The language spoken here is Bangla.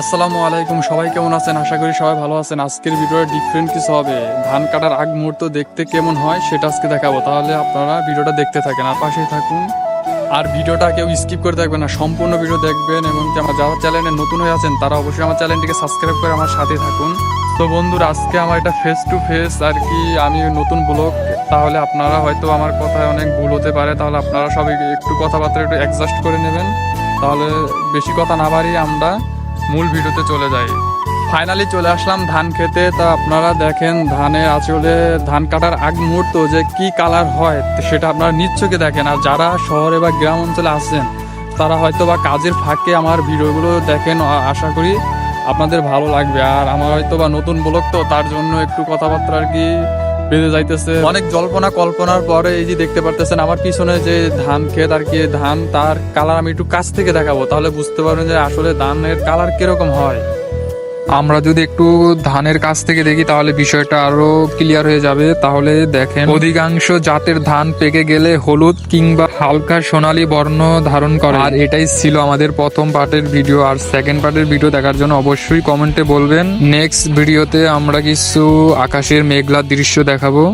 আসসালামু আলাইকুম, সবাই কেমন আছেন? আশা করি সবাই ভালো আছেন। আজকের ভিডিওটা ডিফারেন্ট কিছু হবে। ধান কাটার আগ মুহূর্ত দেখতে কেমন হয় সেটা আজকে দেখাবো। তাহলে আপনারা ভিডিওটা দেখতে থাকেন। আর পাশেই থাকুন। আর ভিডিওটা কেউ স্কিপ করে দেখবেন না। সম্পূর্ণ ভিডিও দেখবেন। এবং আমার যারা চ্যানেলে নতুন হয়ে আছেন, তারা অবশ্যই আমার চ্যানেলটিকে সাবস্ক্রাইব করে আমার সাথে থাকুন। তো বন্ধুরা, আজকে আমার এটা ফেস টু ফেস আর কি, আমি নতুন ব্লগ তাহলে আপনারা হয়তো আমার কথায় অনেক ভুল হতে পারে। তাহলে আপনারা সবাই একটু কথাবার্তা একটু অ্যাডজাস্ট করে নেবেন। তাহলে বেশি কথা না বাড়িয়ে আমরা মূল ভিডিওতে চলে যাই। ফাইনালি চলে আসলাম ধান খেতে। তা আপনারা দেখেন, ধানে আসলে ধান কাটার আগ মুহূর্ত যে কি কালার হয়, সেটা আপনারা নিচ্ছকে দেখেন। আর যারা শহরে বা গ্রাম অঞ্চলে আছেন তারা হয়তো বা কাজের ফাঁকে আমার ভিডিওগুলো দেখেন। আশা করি আপনাদের ভালো লাগবে। আর আমার হয়তো বা নতুন ব্লগ তো, তার জন্য একটু কথাবার্তা আর কি বেড়ে যাইতেছে। অনেক জল্পনা কল্পনার পরে এই যে দেখতে পারতেছেন, আমার পিছনে যে ধান খেত আর কি, ধান তার কালার আমি একটু কাছ থেকে দেখাবো। তাহলে বুঝতে পারবেন যে আসলে ধানের কালার কীরকম হয়। আমরা যদি একটু ধানের কাছ থেকে দেখি, তাহলে বিষয়টা আরও ক্লিয়ার হয়ে যাবে। তাহলে দেখেন, অধিকাংশ জাতের ধান পেকে গেলে হলুদ কিংবা হালকা সোনালী বর্ণ ধারণ করে। আর এটাই ছিল আমাদের প্রথম পার্টের ভিডিও আর সেকেন্ড পার্টের ভিডিও দেখার জন্য অবশ্যই কমেন্টে বলবেন। নেক্সট ভিডিওতে আমরা কিছু আকাশের মেঘলার দৃশ্য দেখাবো।